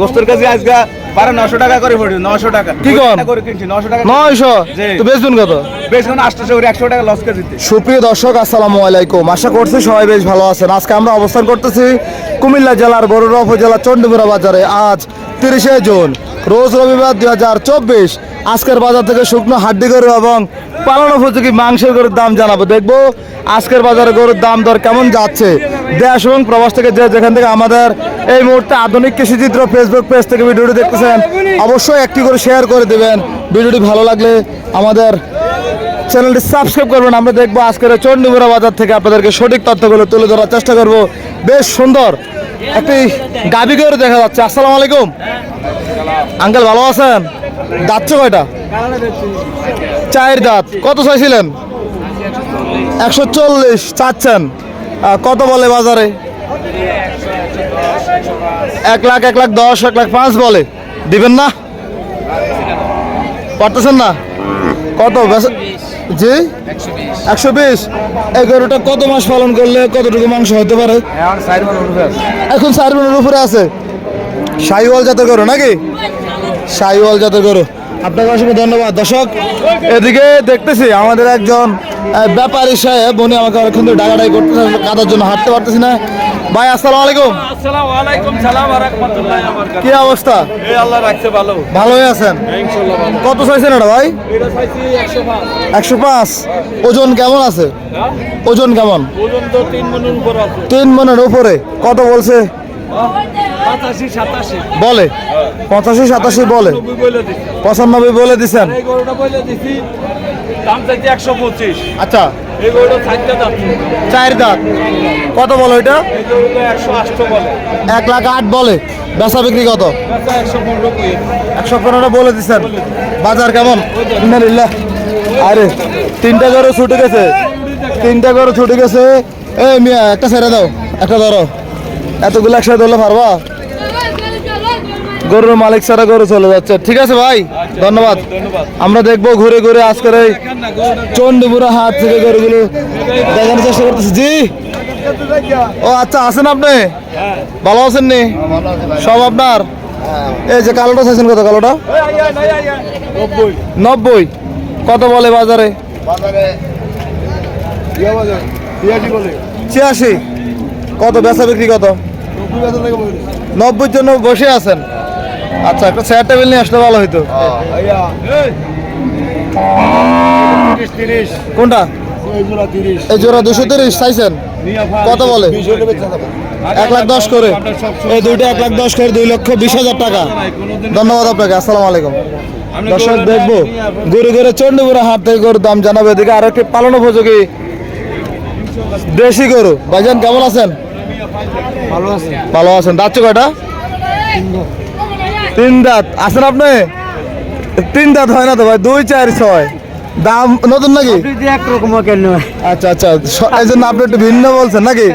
গোস্তের কেজি আজকে বারো নশো টাকা করে নশো টাকা। কি? টাকা করে কিনছি নশো টাকা নয়শো? তো বেচবেন কত? করে একশো টাকা লস কেজিতে সুপ্রিয় দর্শক আসসালামু আলাইকুম। আশা করছি সবাই বেশ ভালো আছেন। আজকে আমরা অবস্থান করতেছি কুমিল্লা জেলার বড়ুরা উপজেলা চন্ডীমুড়া বাজারে। আজ তিরিশে জুন রোজ রবিবার দুই হাজার চব্বিশ। আজকের বাজার থেকে শুকনো হাড্ডি গরু এবং পালন উপযোগী মাংসের গরুর দাম জানাব। দেখব আজকের বাজারে গরুর দাম দর কেমন যাচ্ছে। দেশ এবং প্রবাস থেকে যে যেখান থেকে আমাদের এই মুহূর্তে আধুনিক কৃষিচিত্র ফেসবুক পেজ থেকে ভিডিওটি দেখতেছেন। অবশ্যই একটি করে শেয়ার করে দেবেন। ভিডিওটি ভালো লাগলে আমাদের চ্যানেলটি সাবস্ক্রাইব করবেন। আমরা দেখব আজকের চণ্ডীমুড়া বাজার থেকে আপনাদেরকে সঠিক তথ্যগুলো তুলে ধরার চেষ্টা করব। বেশ সুন্দর একটি গাবি গরু দেখা যাচ্ছে। আসসালামু আলাইকুম। আঙ্কেল, ভালো আছেন? যাচ্ছে কয়টা? চায়ের দাঁত। কত চাইছিলেন একশো চল্লিশ। চাচ্ছেন। কত বলে বাজারে? এক লাখ এক লাখ দশ, এক লাখ পাঁচ বলে। দিবেন না? পারতেছেন না? কত? জি? একশো বিশ। এই গরুটা কত মাস পালন করলে কতটুকু মাংস হতে পারে? এখন চার উপরে আছে। শাহিওয়াল জাতের গরু নাকি? শাহিওয়াল জাতের গরু। আপনাকে অসংখ্য ধন্যবাদ। দর্শক, এদিকে দেখতেছি আমাদের একজন ব্যাপারী সাহেব, উনি আমাকে অনেকক্ষণ ধরে ডাকাডাকি করতেছে, কাদার জন্য হাঁটতে পারতেছি না। ভাই আসসালামু আলাইকুম। আসসালামু আলাইকুম সালাম আর রাহমাতুল্লাহি ওয়া বারাকাতুহু। কি অবস্থা? এই আল্লাহ রাখছে ভালো। ভালোই আছেন? ইনশাআল্লাহ ভালো। কত চাইছেন এটা ভাই? এটা চাইছি 105 একশো পাঁচ। ওজন কেমন আছে? হ্যাঁ? ওজন কেমন? ওজন তো 3 মনের উপর আছে। তিন মনের উপরে। কত বলছে? 85 87 বলে। পঁচাশি সাতাশি বলে। 90 বলে দিছি। পঁচানব্বই বলে দিছেন। এই গরুটা বলে দিছি দাম চাইছি 125 আচ্ছা। চার দাঁত। কত বলো এটা এই গরুটা 108 বলে। এক লাখ আট বলে। বেচা বিক্রি কত? বেচা 115 কই একশো পনেরো বলে দিচ্ছেন বাজার কেমন? আরে তিনটা গরু ছুটে গেছে। তিনটা গরু ছুটে গেছে। এই মিয়া একটা ছেড়ে দাও একটা ধরো। এতগুলো একসাথে ধরলে পারবা? গরুর মালিক ছাড়া গরু চলে যাচ্ছে। ঠিক আছে ভাই? ধন্যবাদ। আমরা দেখব ঘুরে ঘুরে আজকের এই চন্ডীপুরা হাট থেকে গরুগুলো দেখানোর চেষ্টা করতেছি। জি। ও আচ্ছা আছেন আপনি? ভালো আছেন নি সব আপনার? এই যে কালোটা চাইছেন কত, কালোটা? এই আইয়া নাই আইয়া 90 নব্বই। কত বলে বাজারে? ছিয়াশি। কত, বেচা বিক্রি কত? নব্বইর জন্য বসে আছেন। আচ্ছা একটা চেয়ার টেবিল নিয়ে আসলে ভালো হইতো। আইয়া এই। 30 30 কোনটা? এই জোড়া 30 এই জোড়া দুশো তিরিশ চাইছেন? কত বলে? এক লাখ দশ করে। এই দুইটা এক লাখ দশ করে দুই লক্ষ বিশ হাজার টাকা। ধন্যবাদ আপনাকে আসসালামু আলাইকুম। দর্শক দেখব গরু গরু চন্ডীপুরা হাট থেকে গরুর দাম জানাবে এদিকে। আর একটি পালন উপযোগী দেশি গরু। ভাইজান কেমন আছেন? ভালো আছে। ভালো আছেন। দাঁত কয়টা? তিন দাঁত। আছেন আপনি? তিন দাঁত হয় না তো ভাই? দুই চার ছয়। দাম নতুন নাকি? একরকম আচ্ছা আচ্ছা। এই জন্য আপনি একটু ভিন্ন বলছেন নাকি?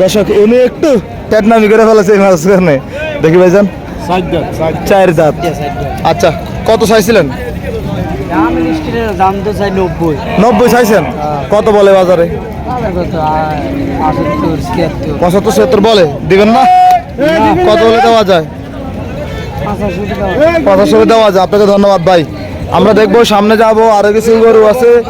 দর্শক উনি একটু টেটনামি করে ফেলেছে মাঝখানে দেখি ভাইজান। চার দাঁত। আচ্ছা কত চাইছিলেন? দাম তো চাই নব্বই। নব্বই চাইছেন? কত বলে বাজারে? আটাত্তর ছিয়াত্তর। সত্তর বলে। দিবেন না? কত বলে দেওয়া যায়? পঁচাশি দেওয়া যায় আপনাকে ধন্যবাদ ভাই। আমরা দেখব সামনে যাব আরও কিছু গরু আছে।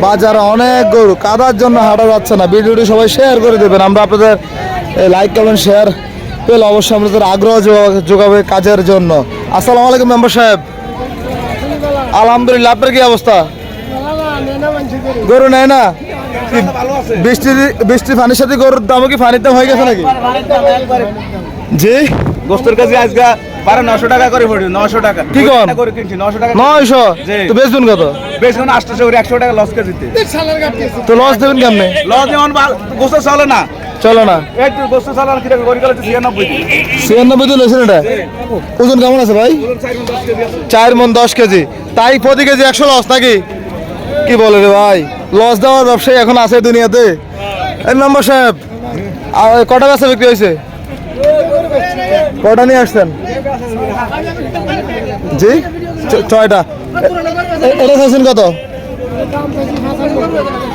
বাজারে অনেক গরু কাদার জন্য হাঁটা যাচ্ছে না। ভিডিওটি সবাই শেয়ার করে দেবেন। আমরা আপনাদের লাইক কমেন্ট শেয়ার পেলে অবশ্যই আমাদের আগ্রহ যোগা- যোগাবে কাজের জন্য। আসসালামু আলাইকুম মেম্বার সাহেব। আলহামদুলিল্লাহ আপনার কি অবস্থা? গরু নেয় না? বৃষ্টি বৃষ্টি পানির সাথে গরুর দামও কি পানির দাম হয়ে গেছে নাকি? জি? গোস্তের কাছে আজকে বারো নশো টাকা করে পড়ি নশো টাকা। কি কন? করে কিনছি নশো টাকা নয়শো। তো বেচবেন কত? বেশ কোনো আটশোশো করে একশো টাকা লস কেজিতে তো লস দেবেন কেমনে? লস যেমন চলে না। চলো না। একটু চলে না কীরকম করে গেলে ছিয়ানব্বই ছিয়ানব্বই দিন হয়েছে এটা? ওজন কেমন আছে ভাই? চার মন দশ কেজি তাই প্রতি কেজি একশো লস নাকি? কি বলে রে ভাই? লস দেওয়ার ব্যবসায়ী এখন আছে দুনিয়াতে। এই মেম্বার সাহেব আর কটা বেচা বিক্রি হয়েছে? কটা নিয়ে আসছেন? জি? ছয়টা। এটা কত?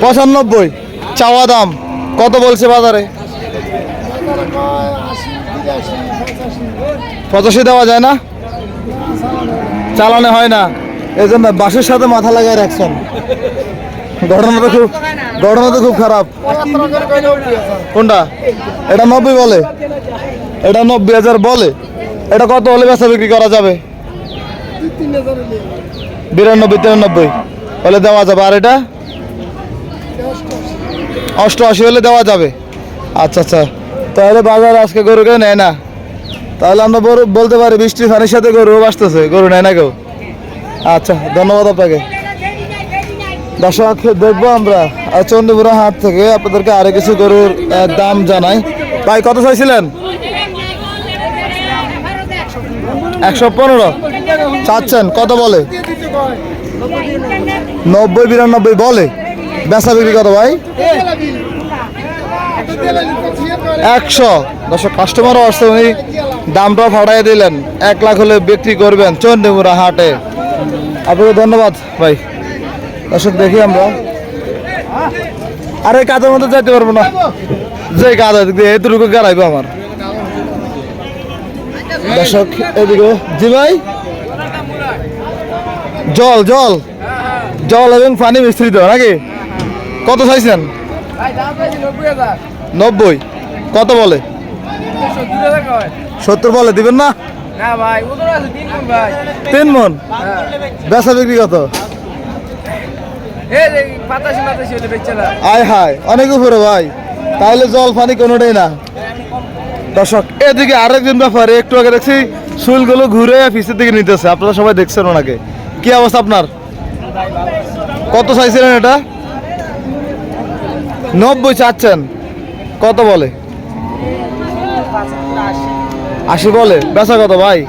পঁচানব্বই। চাওয়া দাম। কত বলছে বাজারে? পঁচাশি দেওয়া যায় না? চালানো হয় না। এই জন্য বাসের সাথে মাথা লাগায় রাখছেন। ঘটনা তো খুব ঘটনা তো খুব খারাপ। কোনটা? এটা নব্বই বলে। এটা নব্বই হাজার বলে। এটা কত হলে বেচা বিক্রি করা যাবে? বিরানব্বই, তিরানব্বই। হলে দেওয়া যাবে। আর এটা? অষ্টআশি হলে দেওয়া যাবে। আচ্ছা আচ্ছা। তাহলে বাজারে আজকে গরু কেউ নেয় না। তাহলে আমরা বলতে পারি, বৃষ্টি ফানির সাথে গরু বাঁচতেছে। গরু নেয় না কেউ। আচ্ছা ধন্যবাদ আপনাকে। দর্শক, দেখব আমরা। চন্ডীপুরা হাট থেকে আপনাদেরকে আরও কিছু গরুর দাম জানাই। ভাই, কত চাইছিলেন? একশো পনেরো। চাচ্ছেন, কত বলে? নব্বই বিরানব্বই বলে। বেচা বিক্রি কত ভাই? একশো। দর্শক কাস্টমারও আসছে, উনি দামটাও ফাটাই দিলেন। এক লাখ হলে বিক্রি করবেন চন্ডীপুরা হাটে। আপনাকে ধন্যবাদ ভাই। দর্শক, দেখি আমরা। আরে, কাজের মধ্যে যাইতে পারব না। যে কাজ এতটুকু গাড়াইবো আমার। দর্শক, এদিকে জি ভাই? জল জল। জল এবং পানি মিশ্রিত, নাকি? কত চাইছেন? নব্বই। কত বলে? সত্তর বলে, দিবেন না? তিন মন। বেচা বিক্রি কত? আয় হায়, অনেক উপরে ভাই। তাহলে জল, পানি কোনোটাই না। দর্শক, এদিকে আরেকজন ব্যাপারে, একটু আগে দেখছি, চুলগুলো ঘুরে পিছের দিকে নিতেছে। আপনারা সবাই দেখছেন ওনাকে। কি অবস্থা আপনার? কত চাইছিলেন এটা? নব্বই চাচ্ছেন। কত বলে? আশি বলে। বেচা কত ভাই?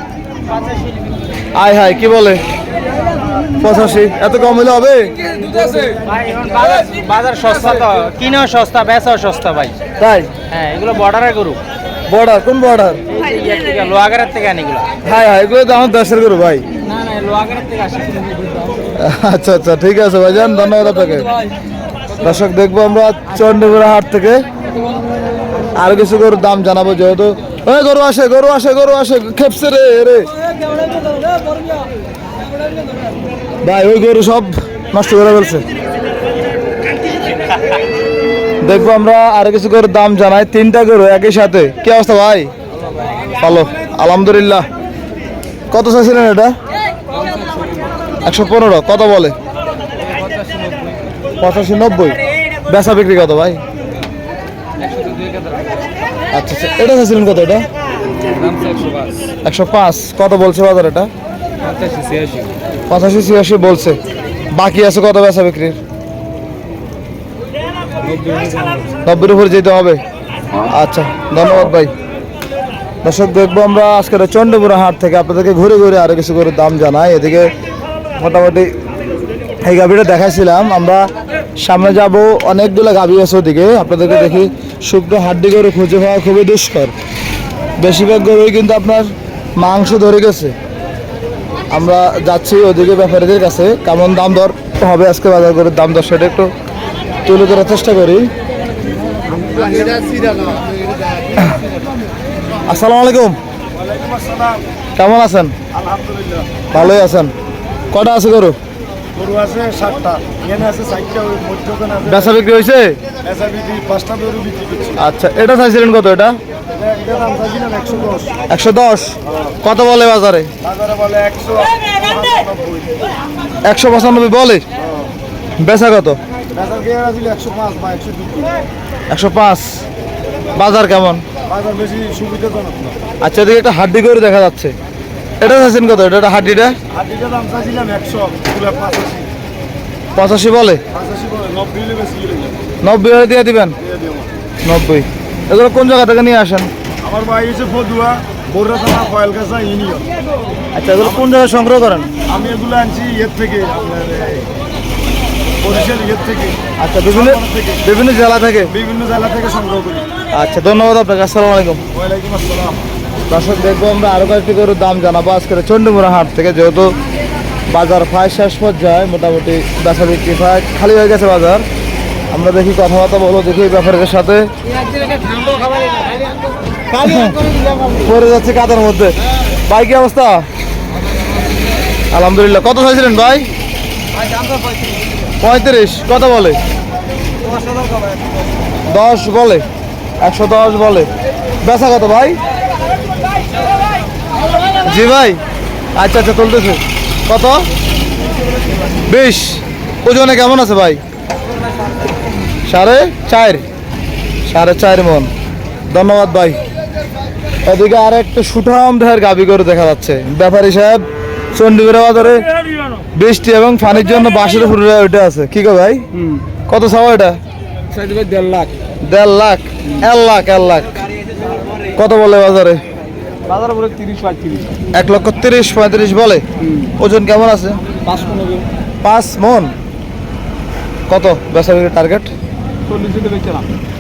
আয় হায় কি বলে? পঁচাশি। এত কম হলে হবে? বাজার সস্তা তো। কিনেও সস্তা বেচাও সস্তা ভাই। তাই? হ্যাঁ এগুলো বর্ডারে গরু। বর্ডার? কোন বর্ডার? লোহাগারের থেকে আনি এগুলো। হাই হাই এগুলো তো আমার দেশের গরু ভাই। আচ্ছা আচ্ছা ঠিক আছে ভাইজান, ধন্যবাদ আপনাকে। দর্শক, দেখব আমরা চন্ডীপুরা হাট থেকে। আর কিছু গরুর দাম জানাব যেহেতু। ওই গরু আসে গরু আসে গরু আসে, খেপছে রে রে। ভাই, ওই গরু সব নষ্ট করে ফেলছে। দেখব আমরা আরও কিছু গরুর দাম জানাই। তিনটা গরু একই সাথে। কি অবস্থা ভাই? ভালো, আলহামদুলিল্লাহ। কত চাইছিলেন এটা? একশো পনেরো, কত বলে? পঁচাশি নব্বই। বেচা বিক্রি কত ভাই? আচ্ছা আচ্ছা এটা চাইছিলেন কত এটা? একশো পাঁচ। কত বলছে বাজার এটা? পঁচাশি ছিয়াশি। বলছে। বাকি আছে কত বেচা বিক্রির নব্বইয়ের উপরে যেতে হবে। আচ্ছা ধন্যবাদ ভাই। দর্শক, দেখব আমরা আজকের চন্ডীপুরা হাট থেকে আপনাদেরকে ঘুরে ঘুরে আরও কিছু করে দাম জানাই। এদিকে মোটামুটি এই গাভীটা দেখাইছিলাম। আমরা সামনে যাব অনেকগুলো গাভী আছে ওদিকে। আপনাদেরকে দেখি শুকনো হাড্ডি গরু খুঁজে পাওয়া খুবই দুষ্কর। বেশিরভাগ গরুই কিন্তু আপনার মাংস ধরে গেছে। আমরা যাচ্ছি ওদিকে ব্যাপারীদের কাছে, কেমন দাম দর হবে আজকে বাজার করে দাম দর সেটা একটু তুলে ধরার চেষ্টা করি। আসসালামু আলাইকুম। কেমন আছেন? ভালোই আছেন। কটা আছে গরু? গরু আছে সাতটা। এখানে আছে চারটা ওই মধ্যখানে আছে বেচা বিক্রি হয়েছে? পেঁচা বিক্রি পাঁচটা গরু বিক্রি করছি। আচ্ছা এটা চাইছিলেন কত এটা? এটা এটা দাম চাইছিলাম একশো দশ। একশো দশ? কত বলে বাজারে? বাজারে বলে একশো একশো পঁচানব্বই বলে? বেচা কত? একশো পাঁচ বাজার কেমন? আচ্ছা এদিকে একটা হাড্ডি করে দেখা যাচ্ছে। এটা চাইছেন কত? এটা হাড্ডিটা? দাম চাইছিলাম একশো পুরো পঁচাশি। পঁচাশি বলে? নব্বই হলে দিয়ে দিবেন? নব্বই। এগুলো কোন জায়গা থেকে নিয়ে আসেন? আমার ভাই হচ্ছে ফদুয়া বড়রা থানা ইউনিয়ন। আচ্ছা এগুলো কোন জায়গায় সংগ্রহ করেন? আমি এগুলো আনছি ইয়ের থেকে আপনার বরিশাল ইয়ের থেকে। আচ্ছা বিভিন্ন বিভিন্ন জেলা থেকে? বিভিন্ন জেলা থেকে সংগ্রহ করি। আচ্ছা ধন্যবাদ আপনাকে আসসালামু আলাইকুম। ওয়ালাইকুম আসসালাম। দর্শক, দেখব আমরা আরও কয়েকটি গরুর দাম জানাব। আজকের চন্ডীমুড়া হাট থেকে যেহেতু বাজার প্রায় শেষ পর্যায়ে, মোটামুটি বেচা বিক্রি প্রায় খালি হয়ে গেছে বাজার। আমরা দেখি কথাবার্তা বলব, দেখি এই ব্যাপারের সাথে। পড়ে যাচ্ছে কাদের মধ্যে। ভাই, কি অবস্থা? আলহামদুলিল্লাহ। কত চাইছিলেন ভাই? পঁয়ত্রিশ। কত বলে? দশ বলে। একশো দশ বলে। বেচা কত ভাই? জি ভাই। আচ্ছা আচ্ছা চলতেছে। কত? বিশ। ওজনে কেমন আছে ভাই? সাড়ে চার। সাড়ে চার মন। ধন্যবাদ ভাই। এদিকে আর একটা সুঠাম দেহের গাবি করে দেখা যাচ্ছে। ব্যাপারী সাহেব চণ্ডীগড় বাজারে বৃষ্টি এবং পানির জন্য বাঁশের উপরে ওইটা আছে। কি গো ভাই? কত চাও এটা? দেড় লাখ। দেড় লাখ। এক লাখ এক লাখ। কত বলে বাজারে? বাজার উপরে তিরিশ পঁয়ত্রিশ। এক লক্ষ তিরিশ পঁয়ত্রিশ বলে। ওজন কেমন আছে? পাঁচ মন কত বেচা বিক্রির টার্গেট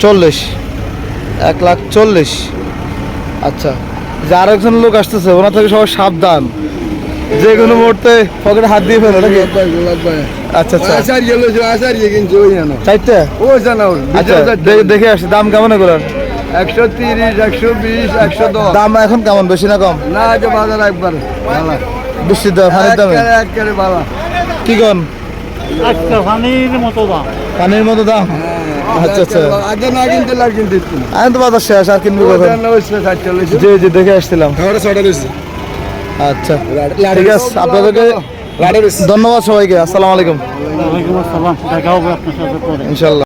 চল্লিশ এক লাখ চল্লিশ। আচ্ছা যে আর একজন লোক আসতেছে ওনার থেকে সবাই সাবধান। যে কোনো মুহূর্তে পকেটে হাত দিয়ে ফেলো নাকি? আচ্ছা আচ্ছা। আচার্য লোক আচার্য কিন্তু ওই জানো চারটে? ও জানো আচ্ছা দেখে আসি দাম কেমন এগুলোর? একশো তিরিশ একশো বিশ একশো দশ। দাম এখন কেমন? বেশি না কম? না যে বাজার একবার ভালো। বৃষ্টির দাম পানির দামে? একবারে ভালো। কি কন? পানির মতো দাম। পানির মতো দাম? আচ্ছা আচ্ছা। আগে না কিনতে লাগ কিনতে আমি তো বাজার শেষ আর কিনবো জি জি দেখে আসছিলাম। আচ্ছা। ঠিক আছে আপনাদেরকে ধন্যবাদ সবাইকে। আসসালামু আলাইকুম। ওয়ালাইকুম আসসালাম। দেখা হবে আপনার সাথে পরে। ইনশাল্লাহ।